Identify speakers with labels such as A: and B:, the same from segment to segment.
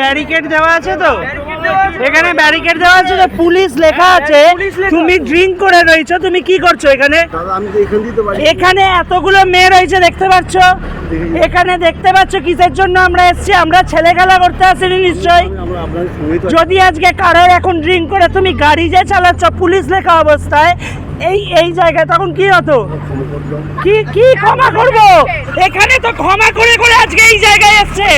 A: Barricade দেওয়া আছে তো? এখানে ব্যারিকেড দেওয়া আছে তো পুলিশ লেখা আছে তুমি ড্রিঙ্ক করে রয়েছো তুমি কি করছ এখানে?
B: দাদা আমি তো এখান
A: এতগুলো মেয়ে রয়েছে দেখতে পাচ্ছ? এখানে দেখতে পাচ্ছ কিসের জন্য আমরা এসেছি? আমরা ছেলে খেলা করতে আসিনি
B: তো
A: যদি আজকে কারোর এখন ড্রিঙ্ক করে তুমি গাড়ি যে চালাচ্ছ পুলিশ লেখা অবস্থায় এই এই জায়গায় তখন কি হতো? কি কি ক্ষমা করব? এখানে তো ক্ষমা করে করে আজকে এই জায়গায় এসছে।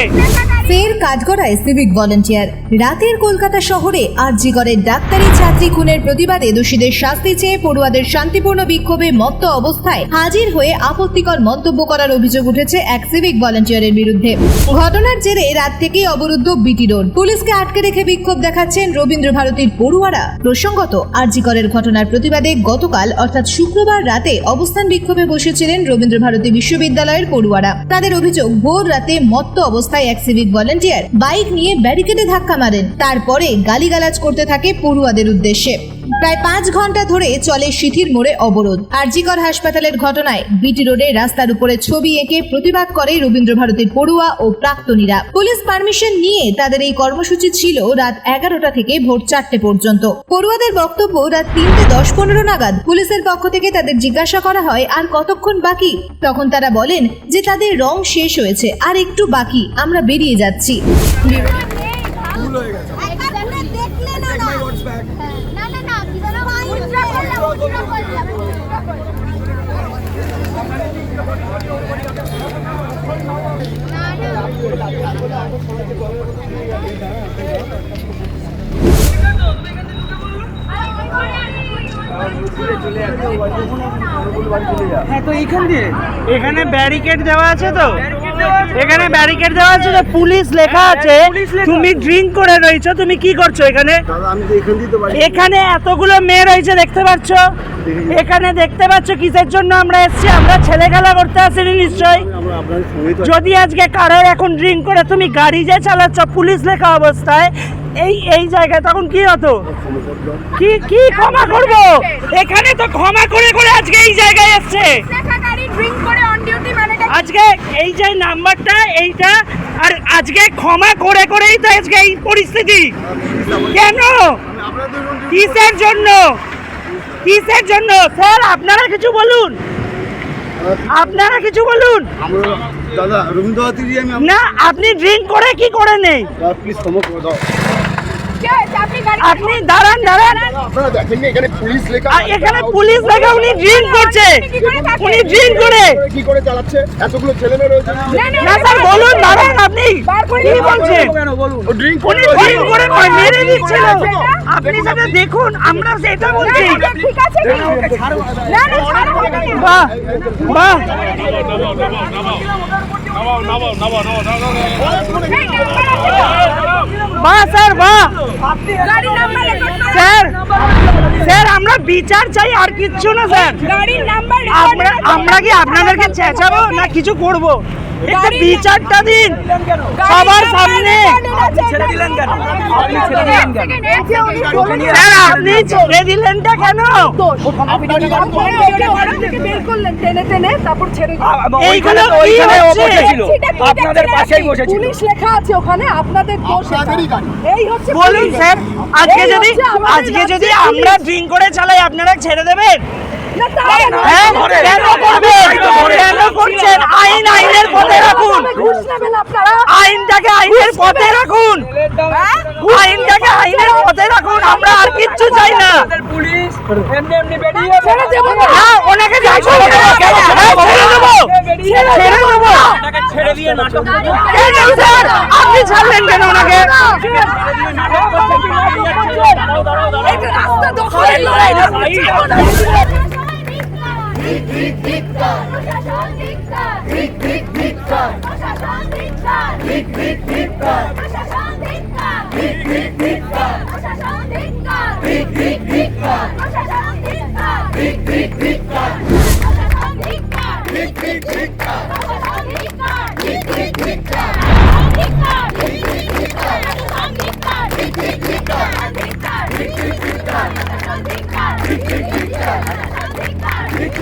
C: ফের কাঠগড়ায় সিভিক ভলেন্টিয়ার রাতের কলকাতা শহরে আরজিগড়ের ডাক্তারি ছাত্রী খুনের প্রতিবাদে দোষীদের শাস্তি চেয়ে পড়ুয়াদের শান্তিপূর্ণ বিক্ষোভে মত্ত অবস্থায় হাজির হয়ে আপত্তিকর মন্তব্য করার অভিযোগ উঠেছে এক সিভিক ভলেন্টিয়ারের বিরুদ্ধে। ঘটনার জেরে রাত থেকেই অবরুদ্ধ বিটি রোড। পুলিশকে আটকে রেখে বিক্ষোভ দেখাচ্ছেন রবীন্দ্র ভারতীর পড়ুয়ারা। প্রসঙ্গত আরজিগড়ের ঘটনার প্রতিবাদে গতকাল, অর্থাৎ শুক্রবার রাতে, অবস্থান বিক্ষোভে বসেছিলেন রবীন্দ্র ভারতী বিশ্ববিদ্যালয়ের পড়ুয়ারা। তাদের অভিযোগ, ভোর রাতে মত্ত অবস্থায় এক সিভিক ভলেন্টিয়ার বাইক নিয়ে ব্যারিকেডে ধাক্কা মারেন। তারপরে গালিগালাজ করতে থাকে পড়ুয়াদের উদ্দেশ্যে। প্রায় পাঁচ ঘণ্টা ধরে চলে সিথির মোড়ে অবরোধ। আরজিকর হাসপাতালের ঘটনায় বিটি রোডে রাস্তার উপরে ছবি এঁকে প্রতিবাদ করে রবীন্দ্র ভারতীর পড়ুয়া ও প্রাক্তনীরা। পুলিশ পারমিশন নিয়ে তাদের এই কর্মসূচি ছিল রাত এগারোটা থেকে ভোর চারটে পর্যন্ত। পড়ুয়াদের বক্তব্য রাত তিনটে দশ পনেরো নাগাদ। পুলিশের পক্ষ থেকে তাদের জিজ্ঞাসা করা হয়, আর কতক্ষণ বাকি? তখন তারা বলেন যে, তাদের রং শেষ হয়েছে, আর একটু বাকি। আমরা বেরিয়ে যাচ্ছি
D: দেখলে না না না না না কি বলো উল্টা করলাম উল্টা করলাম উল্টা করলাম
A: হ্যাঁ তো এইখান দিয়ে। এখানে ব্যারিকেড দেওয়া আছে তো? এখানে ব্যারিকেড দেওয়া আছে পুলিশ লেখা আছে তুমি ড্রিঙ্ক করে রয়েছো তুমি কি করছ এখানে?
B: দাদা আমি তো এখান
A: এতগুলো মেয়ে রয়েছে দেখতে পাচ্ছ? এখানে দেখতে পাচ্ছ কিসের জন্য আমরা এসেছি? আমরা ছেলে খেলা করতে আসিনি
B: তো
A: যদি আজকে কারোর এখন ড্রিঙ্ক করে তুমি গাড়ি যে চালাচ্ছ পুলিশ লেখা অবস্থায় এই এই জায়গায় তখন কি হতো? কি কি ক্ষমা করব? এখানে তো ক্ষমা করে করে আজকে এই জায়গায় এসছে। আজকে এই যে নাম্বারটা এইটা আর আজকে ক্ষমা করে করেই তো আজকে এই পরিস্থিতি। কেন? কিসের জন্য? কিসের জন্য? স্যার আপনারা কিছু বলুন। আপনারা কিছু বলুন।
B: আমরা দাদা রবীন্দ্রনাথেরই আমি
A: না আপনি ড্রিঙ্ক করে কি করে নেই?
B: প্লিজ ক্ষমা করে দাও?
D: আপনি
A: দাঁড়ান দাঁড়ান।
B: এখানে পুলিশ লেখা
A: এখানে পুলিশ দেখা উনি ড্রিঙ্ক করছে। উনি ড্রিঙ্ক করে।
B: কি করে চালাচ্ছে? এতগুলো ছেলে মেয়ে রয়েছে।
A: না স্যার বলুন দাঁড়ান আপনি। কি বলছেন
B: ড্রিঙ্ক
A: উনি ড্রিঙ্ক করে মেরে দিচ্ছিল আপনি সেটা দেখুন। আমরা সেটা বলছি।
D: ঠিক আছে না না।
A: বাহ বাহ। বাহ। স্যার বাহ। স্যার স্যার আমরা বিচার চাই আর কিচ্ছু না স্যার। আমরা আমরা কি আপনাদেরকে চেঁচাবো না কিছু করব? বিচারটা দিন। সবার সামনে।
D: ছেড়ে দিলেন কেন? আপনি ছেড়ে দিলেন কেন? আপনাদের পাশেই বসেছিল। পুলিশ লেখা আছে ওখানে আপনাদের দোষ। এই হচ্ছে
A: বলুন স্যার আজকে যদি আজকে যদি আমরা ড্রিঙ্ক করে চালাই আপনারা ছেড়ে দেবেন? কেন? করবেন? কেন করছেন? আইন আইনের পথে রাখুন।
D: তবে ঘুষ নেবেন আপনারা
A: আইনটাকে আইনের পথে রাখুন।
D: হ্যাঁ?
A: আইনটাকে আইনের পথে রাখুন। আমরা আর কিচ্ছু চাই না।
E: পুলিশ এমনি এমনি বেরিয়ে
D: ছেড়ে দেবো না।
A: না ওনাকে যা ছেড়ে দেবো হ্যাঁ, ছেড়ে দেবো ছেড়ে দেবো
E: আপনাকে ছেড়ে দিয়ে নাটক করছে।
A: কেন স্যার আপনি ছাড়লেন কেন ওনাকে
D: এটা রাস্তা দখলের লড়াই না, ছাড়ো না।